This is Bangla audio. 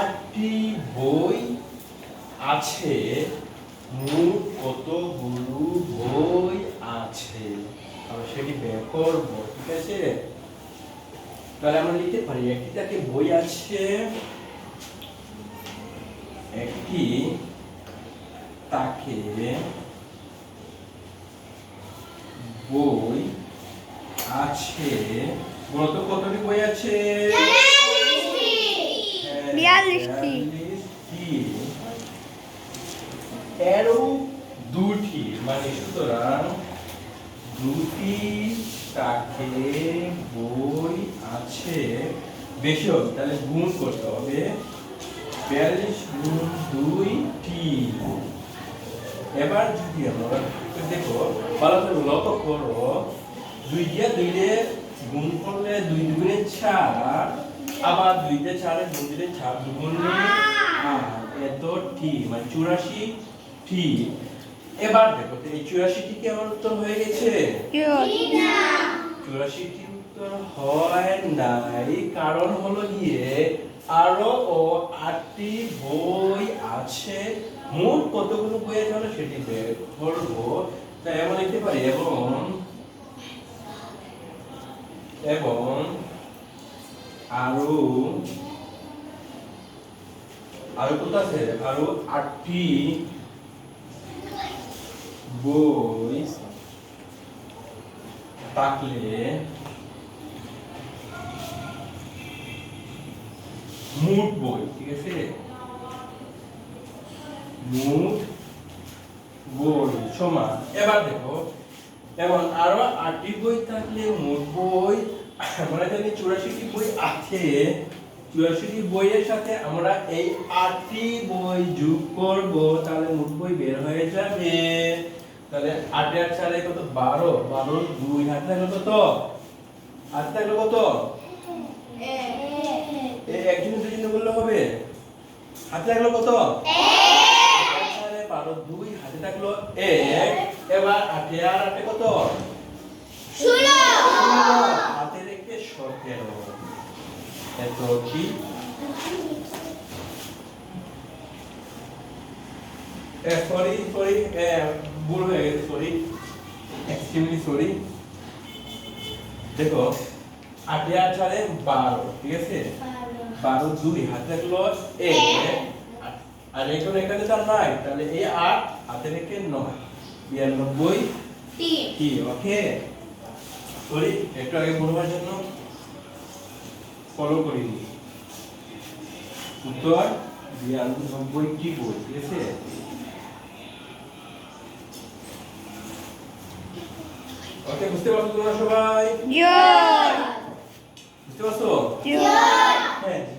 আটটি বই আছে। মোট কতগুলো বই আছে? সেটি বের করব ঠিক আছে? তাহলে আমরা লিখতে পারি, একটি তাকে বই আছে, একটি তাকে বই আছে। বলতো কতটি বই আছে? বিয়াল্লিশটি। এরও দুটি মানে সুতরাং দুটি তাকে বই আছে। বেশি হবে, তাহলে গুণ করতে হবে। বিয়াল্লিশ গুণ দুইটি এবার যদি আমরা দেখো, ভালো করে করো। দুই দিয়ে দুই দিয়ে গুণ করলে দুই দুগুণে চার। আবার দুই দিয়ে চারে গুণ দিলে চার দুগুণে এত টি মানে চুরাশি টি। এবার দেখো এই চুরাশিটি কি আমার উত্তর হয়ে গেছে? চুরাশিটি উত্তর হয় নাই কারণ হলো গিয়ে আরও ও আটটি বই আছে। মোট কতগুলো বই আছে আমরা সেটি বের করব। তাই এমন লিখতে পারি এবং এবং আরও আরও কত আছে? আরও আটটি বই থাকলে মোট বই, ঠিক আছে? মোট বই, সমান। এবার দেখো যেমন আরও আটটি বই থাকলে মোট বই আমরা জানি চুরাশিটি বই আছে। চুরাশিটি বইয়ের সাথে আমরা এই আটটি বই যোগ করব। তাহলে মোট বই বের হয়ে যাবে। তাহলে আটে আট চারে কত? বারো। বারো দুই হাতে থাকল কত? হাতে থাকল কত? একজনের দুজনে বললে হবে? হাতে থাকল কত? বারো দুই হাতে থাকল এক। এবার আটে আর আটে কত? রেখে সতেরো এত কি সরি সরি ভুল হয়ে গেছে সরি এক্সট্রিমলি সরি দেখো আটে চারে বারো ঠিক আছে? বারো দুই হাতে রাখল এক আর এখন এখানে তো আর নাই তাহলে এই আট হাতে রেখে নয় বিরানব্বই কি ওকে? সরি একটু আগে বলবার জন্য। ফলো করিনি। উত্তর বিরানব্বইটি বই? ঠিক আছে? ওকে বুঝতে পারছ তোমরা সবাই? বুঝতে পারছ? Yeah.